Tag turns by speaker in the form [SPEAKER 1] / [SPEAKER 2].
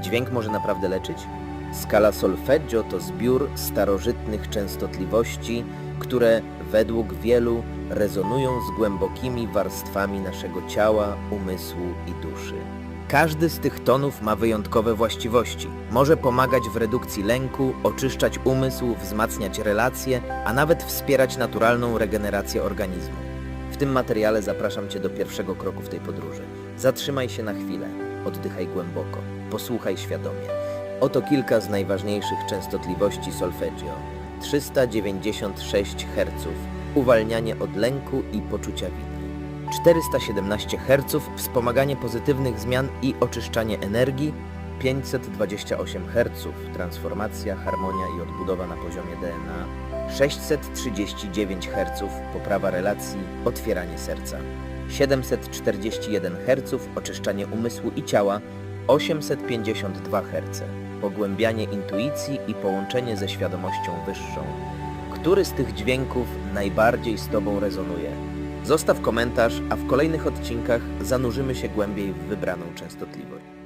[SPEAKER 1] dźwięk może naprawdę leczyć? Skala solfeggio to zbiór starożytnych częstotliwości, które według wielu rezonują z głębokimi warstwami naszego ciała, umysłu i duszy. Każdy z tych tonów ma wyjątkowe właściwości. Może pomagać w redukcji lęku, oczyszczać umysł, wzmacniać relacje, a nawet wspierać naturalną regenerację organizmu. W tym materiale zapraszam Cię do pierwszego kroku w tej podróży. Zatrzymaj się na chwilę, oddychaj głęboko, posłuchaj świadomie. Oto kilka z najważniejszych częstotliwości solfeggio. 396 Hz uwalnianie od lęku i poczucia winy. 417 Hz wspomaganie pozytywnych zmian i oczyszczanie energii. 528 Hz transformacja, harmonia i odbudowa na poziomie DNA. 639 Hz poprawa relacji, otwieranie serca. 741 Hz oczyszczanie umysłu i ciała. 852 Hz pogłębianie intuicji i połączenie ze świadomością wyższą. Który z tych dźwięków najbardziej z Tobą rezonuje? Zostaw komentarz, a w kolejnych odcinkach zanurzymy się głębiej w wybraną częstotliwość.